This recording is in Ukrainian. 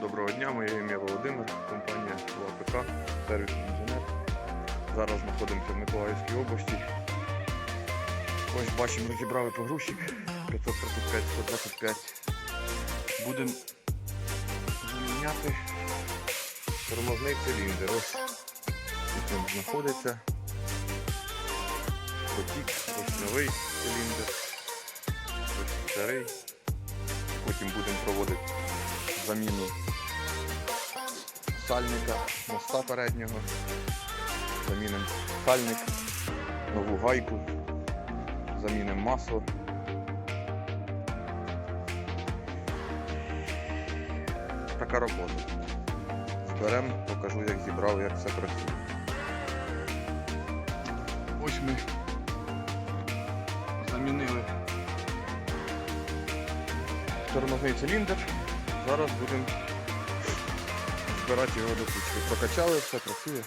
Доброго дня, моє ім'я Володимир, компанія ВАПК, сервісний інженер. Зараз знаходимося в Миколаївській області. Ось бачимо, розібрали погрузчик 535-125. Будемо заміняти тормозний циліндр. Ось він знаходиться. Потік, ось новий циліндр, ось старий. Потім будемо проводити заміну сальника, моста переднього. Замінимо сальник, нову гайку, замінимо масло. Така робота. Зберемо, покажу, як зібрав, як все працює. Ось ми замінили тормозний циліндр. Зараз будемо збирати його до кучки. Прокачали, все працює.